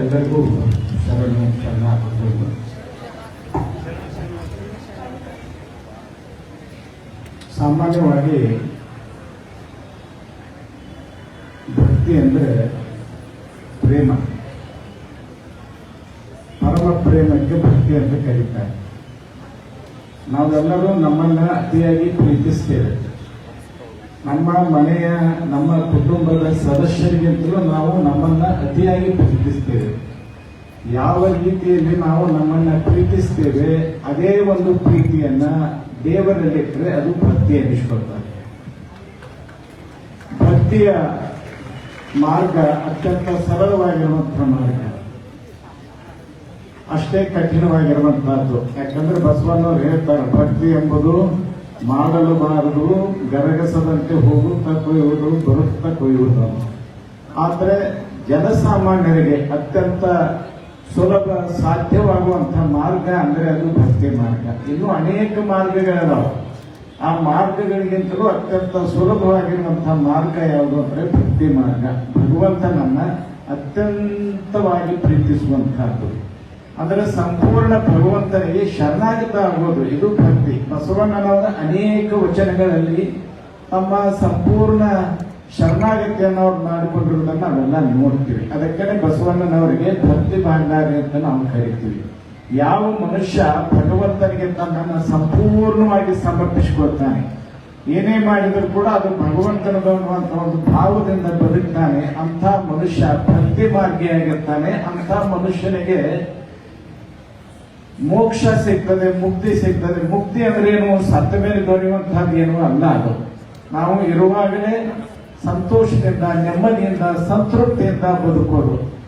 ಎಲ್ಲರಿಗೂ ಶರಣು ಶರಣಾರ್ಥಿಗಳು ಸಾಮಾನ್ಯವಾಗಿ ಭಕ್ತಿ ಅಂದರೆ ಪ್ರೇಮ. ಪರಮ ಪ್ರೇಮಕ್ಕೆ ಭಕ್ತಿ ಅಂತ ಕರೀತಾರೆ. ನಾವೆಲ್ಲರೂ ನಮ್ಮನ್ನ ಅತಿಯಾಗಿ ಪ್ರೀತಿಸ್ತೇವೆ. ನಮ್ಮ ಮನೆಯ, ನಮ್ಮ ಕುಟುಂಬದ ಸದಸ್ಯರಿಗಿಂತಲೂ ನಾವು ನಮ್ಮನ್ನ ಅತಿಯಾಗಿ ಪ್ರೀತಿಸ್ತೇವೆ. ಯಾವ ರೀತಿಯಲ್ಲಿ ನಾವು ನಮ್ಮನ್ನ ಪ್ರೀತಿಸ್ತೇವೆ, ಅದೇ ಒಂದು ಪ್ರೀತಿಯನ್ನ ದೇವರಲ್ಲಿಟ್ಟರೆ ಅದು ಭಕ್ತಿ ಎನಿಸ್ಕೊಳ್ತಾರೆ ಭಕ್ತಿಯ ಮಾರ್ಗ ಅತ್ಯಂತ ಸರಳವಾಗಿರುವಂತಹ ಮಾರ್ಗ. ಅಷ್ಟೇ ಕಠಿಣವಾಗಿರುವಂತಹದ್ದು ಯಾಕಂದ್ರೆ ಬಸವಣ್ಣವ್ರು ಹೇಳ್ತಾರೆ, ಭಕ್ತಿ ಎಂಬುದು ಮಾಡಲು ಬಾರದು ಗರಗಸದಂತೆ ಹೋಗುತ್ತಾ ಕೊಯ್ಯುವುದು, ಬರುತ್ತಾ ಕೊಯ್ಯುವುದು. ಆದರೆ ಜನಸಾಮಾನ್ಯರಿಗೆ ಅತ್ಯಂತ ಸುಲಭ ಸಾಧ್ಯವಾಗುವಂತಹ ಮಾರ್ಗ ಅಂದ್ರೆ ಅದು ಭಕ್ತಿ ಮಾರ್ಗ. ಇನ್ನು ಅನೇಕ ಮಾರ್ಗಗಳಿದಾವೆ. ಆ ಮಾರ್ಗಗಳಿಗಿಂತಲೂ ಅತ್ಯಂತ ಸುಲಭವಾಗಿರುವಂತಹ ಮಾರ್ಗ ಯಾವುದು ಅಂದ್ರೆ ಭಕ್ತಿ ಮಾರ್ಗ. ಭಗವಂತನನ್ನ ಅತ್ಯಂತವಾಗಿ ಪ್ರೀತಿಸುವಂತಹದ್ದು ಅಂದ್ರೆ ಸಂಪೂರ್ಣ ಭಗವಂತನಿಗೆ ಶರಣಾಗತ ಆಗೋದು. ಇದು ಭಕ್ತಿ. ಬಸವಣ್ಣನವರ ಅನೇಕ ವಚನಗಳಲ್ಲಿ ತಮ್ಮ ಸಂಪೂರ್ಣ ಶರಣಾಗತಿಯನ್ನು ಅವ್ರು ಮಾಡಿಕೊಂಡಿರುವುದನ್ನು ನಾವೆಲ್ಲ ನೋಡ್ತೀವಿ. ಅದಕ್ಕೆ ಬಸವಣ್ಣನವರಿಗೆ ಭಕ್ತಿ ಭಾಂಡಾರಿ ಅಂತ ನಾವು ಕರಿತೀವಿ. ಯಾವ ಮನುಷ್ಯ ಭಗವಂತನಿಗೆ ತನ್ನನ್ನು ಸಂಪೂರ್ಣವಾಗಿ ಸಮರ್ಪಿಸಿಕೊಳ್ತಾನೆ, ಏನೇ ಮಾಡಿದರೂ ಕೂಡ ಅದು ಭಗವಂತನದು ಒಂದು ಭಾವದಿಂದ ಬದುಕ್ತಾನೆ ಅಂತ ಮನುಷ್ಯ ಭಕ್ತಿ ಮಾರ್ಗಿಯಾಗಿರ್ತಾನೆ ಅಂತ ಮನುಷ್ಯನಿಗೆ ಮೋಕ್ಷ ಸಿಗ್ತದೆ, ಮುಕ್ತಿ ಸಿಗ್ತದೆ. ಮುಕ್ತಿ ಅಂದ್ರೆ ಏನು? ಸತ್ತ ಮೇಲೆ ದೊರೆಯುವಂತಹದ್ದು ಏನು ಅಲ್ಲ ಅದು. ನಾವು ಇರುವಾಗಲೇ ಸಂತೋಷದಿಂದ, ನೆಮ್ಮದಿಯಿಂದ, ಸಂತೃಪ್ತಿಯಿಂದ ಬದುಕೋದು.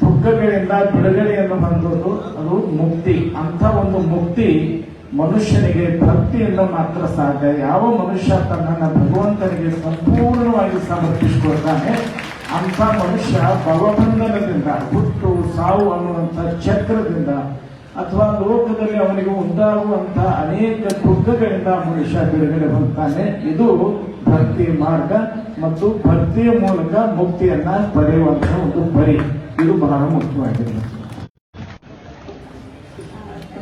ದುಃಖಗಳಿಂದ ಬಿಡುಗಡೆಯನ್ನು ಹೊಂದೋದು, ಅದು ಮುಕ್ತಿ. ಅಂತ ಒಂದು ಮುಕ್ತಿ ಮನುಷ್ಯನಿಗೆ ಭಕ್ತಿಯಿಂದ ಮಾತ್ರ ಸಾಧ್ಯ. ಯಾವ ಮನುಷ್ಯ ತನ್ನನ್ನು ಭಗವಂತನಿಗೆ ಸಂಪೂರ್ಣವಾಗಿ ಸಮರ್ಪಿಸಿಕೊಳ್ತಾನೆ ಅಂತ ಮನುಷ್ಯ ಭವಬಂಧನದಿಂದ, ಹುಟ್ಟು, ಸಾವು ಅನ್ನುವಂಥ ಚಕ್ರದಿಂದ ಅಥವಾ ಲೋಕದಲ್ಲಿ ಅವನಿಗೆ ಉಂಟಾಗುವಂತಹ ಅನೇಕ ದುಃಖಗಳಿಂದ ಮನುಷ್ಯ ಬಿಡುಗಡೆ ಹೊಂದ್ತಾನೆ. ಇದು ಭಕ್ತಿ ಮಾರ್ಗ ಮತ್ತು ಭಕ್ತಿಯ ಮೂಲಕ ಮುಕ್ತಿಯನ್ನ ಪಡೆಯುವಂತಹ ಒಂದು ಪರಿ ಇದು ಬಹಳ ಮುಖ್ಯವಾಗಿದೆ.